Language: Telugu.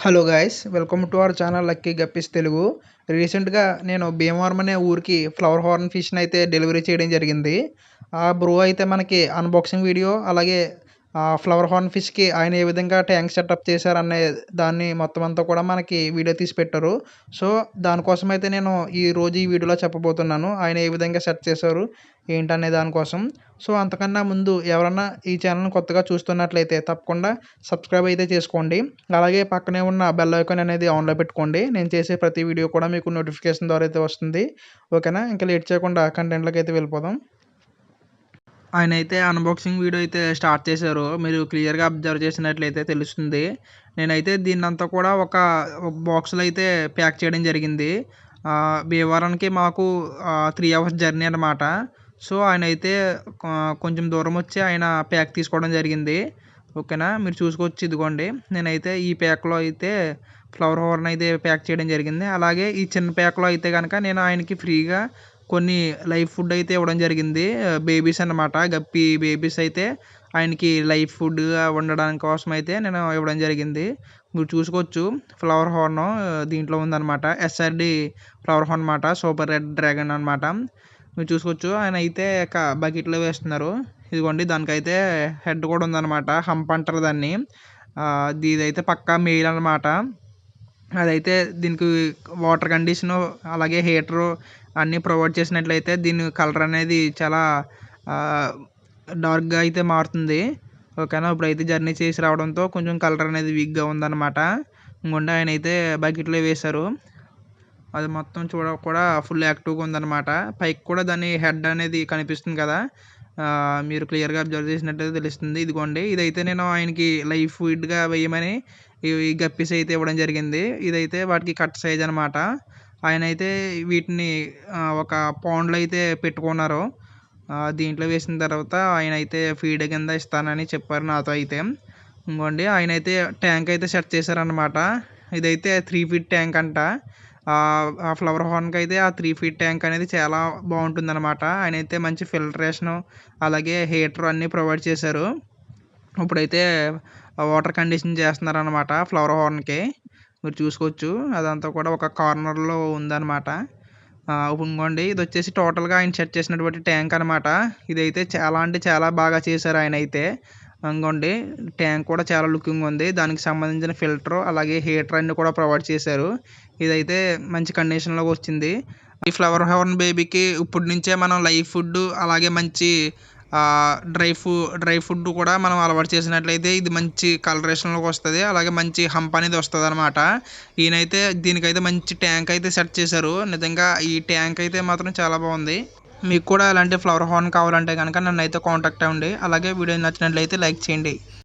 Hello guys welcome to our channel lucky guppies Telugu రీసెంట్గా నేను భీమవరం అనే ఊరికి ఫ్లవర్ హార్న్ ఫిష్ని అయితే డెలివరీ చేయడం జరిగింది. ఆ బ్రో అయితే మనకి అన్బాక్సింగ్ వీడియో అలాగే ఫ్లవర్ హార్న్ ఫిష్కి ఆయన ఏ విధంగా ట్యాంక్ సెటప్ చేశారనే దాన్ని మొత్తం అంతా కూడా మనకి వీడియో తీసి పెట్టారు. సో దానికోసం అయితే నేను ఈ రోజు ఈ వీడియోలో చెప్పబోతున్నాను. ఆయన ఏ విధంగా సెట్ చేశారు ఏంటనే దానికోసం. సో అంతకన్నా ముందు ఎవరన్నా ఈ ఛానల్ని కొత్తగా చూస్తున్నట్లయితే తప్పకుండా సబ్స్క్రైబ్ అయితే చేసుకోండి. అలాగే పక్కనే ఉన్న బెల్ ఐకాన్ అనేది ఆన్లో పెట్టుకోండి. నేను చేసే ప్రతి వీడియో కూడా మీకు నోటిఫికేషన్ ద్వారా అయితే వస్తుంది. ఓకేనా? ఇంకా లేట్ చేయకుండా కంటెంట్లోకి అయితే వెళ్ళిపోదాం. ఆయన అయితే అన్బాక్సింగ్ వీడియో అయితే స్టార్ట్ చేశారు. మీరు క్లియర్గా అబ్జర్వ్ చేసినట్లయితే తెలుస్తుంది. నేనైతే దీన్నంతా కూడా ఒక బాక్స్లో అయితే ప్యాక్ చేయడం జరిగింది. భీమవరానికి మాకు త్రీ అవర్స్ జర్నీ అనమాట సో ఆయన అయితే కొంచెం దూరం వచ్చి ఆయన ప్యాక్ తీసుకోవడం జరిగింది. ఓకేనా? మీరు చూసుకోవచ్చు ఇదిగోండి. నేనైతే ఈ ప్యాక్లో అయితే ఫ్లవర్ హోర్న్ అయితే ప్యాక్ చేయడం జరిగింది. అలాగే ఈ చిన్న ప్యాక్లో అయితే కనుక నేను ఆయనకి ఫ్రీగా కొన్ని లైవ్ ఫుడ్ అయితే ఇవ్వడం జరిగింది. బేబీస్ అనమాట గప్పి బేబీస్ అయితే ఆయనకి లైవ్ ఫుడ్గా ఉండడానికి కోసం అయితే నేను ఇవ్వడం జరిగింది. మీరు చూసుకోవచ్చు. ఫ్లవర్ హార్న్ దీంట్లో ఉందన్నమాట. ఎస్ఆర్డి ఫ్లవర్ హార్న్ అనమాట సూపర్ రెడ్ డ్రాగన్ అనమాట మీరు చూసుకోవచ్చు. ఆయన అయితే బకెట్లో వేస్తున్నారు. ఇదిగోండి దానికైతే హెడ్ కూడా ఉందన్నమాట. హంప్ అంటారు దాన్ని. ఇదైతే పక్కా మెయిల్ అనమాట అదైతే దీనికి వాటర్ కండిషను అలాగే హీటరు అన్నీ ప్రొవైడ్ చేసినట్లయితే దీని కలర్ అనేది చాలా డార్క్గా అయితే మారుతుంది. ఓకేనా? ఇప్పుడైతే జర్నీ చేసి రావడంతో కొంచెం కలర్ అనేది వీక్గా ఉందన్నమాట. ఇంకొండ ఆయన అయితే బకెట్లో వేశారు. అది మొత్తం చూడ కూడా ఫుల్ యాక్టివ్గా ఉందన్నమాట. పైకి కూడా దాని హెడ్ అనేది కనిపిస్తుంది కదా? మీరు క్లియర్గా అబ్జర్వ్ చేసినట్టయితే తెలుస్తుంది. ఇదిగోండి ఇదైతే నేను ఆయనకి లైఫ్ ఫుడ్గా వేయమని ఈ గప్పీస్ అయితే ఇవ్వడం జరిగింది. ఇదైతే వాటికి కట్ సైజ్ అనమాట ఆయన అయితే వీటిని ఒక పౌండ్లో అయితే పెట్టుకున్నారు దీంట్లో వేసిన తర్వాత ఆయన అయితే ఫీడ్ కింద ఇస్తానని చెప్పారు నాతో అయితే. ఇంకోండి ఆయన అయితే ట్యాంక్ అయితే సెట్ చేశారనమాట ఇదైతే త్రీ ఫీట్ ట్యాంక్ అంట. ఆ ఫ్లవర్ హార్న్కి అయితే ఆ త్రీ ఫీట్ ట్యాంక్ అనేది చాలా బాగుంటుంది అనమాట ఆయన అయితే మంచి ఫిల్టరేషను అలాగే హీటర్ అన్నీ ప్రొవైడ్ చేశారు. ఇప్పుడైతే వాటర్ కండిషన్ చేస్తున్నారనమాట ఫ్లవర్ హార్న్కి మీరు చూసుకోవచ్చు. అదంతా కూడా ఒక కార్నర్లో ఉందన్నమాట. ఇంకోండి ఇది వచ్చేసి టోటల్గా ఆయన సెట్ చేసినటువంటి ట్యాంక్ అనమాట ఇదైతే చాలా అంటే చాలా బాగా చేశారు ఆయన అయితే ఇంకోండి ట్యాంక్ కూడా చాలా లుకింగ్ ఉంది. దానికి సంబంధించిన ఫిల్టర్ అలాగే హీటర్ అన్ని కూడా ప్రొవైడ్ చేశారు. ఇదైతే మంచి కండిషన్లో వచ్చింది. ఈ ఫ్లవర్ హవర్న్ బేబీకి ఇప్పటి నుంచే మనం లైవ్ ఫుడ్ అలాగే మంచి డ్రై ఫు డ్రై ఫుడ్ కూడా మనం అలవాటు చేసినట్లయితే ఇది మంచి కలరేషన్లోకి వస్తుంది. అలాగే మంచి హంప్ అనేది వస్తుంది అనమాట ఈయనైతే దీనికైతే మంచి ట్యాంక్ అయితే సెట్ చేశారు. నిజంగా ఈ ట్యాంక్ అయితే మాత్రం చాలా బాగుంది. మీకు కూడా ఇలాంటి ఫ్లవర్ హార్న్ కావాలంటే కనుక నన్ను అయితే కాంటాక్ట్ అవ్వండి. అలాగే వీడియో నచ్చినట్లయితే లైక్ చేయండి.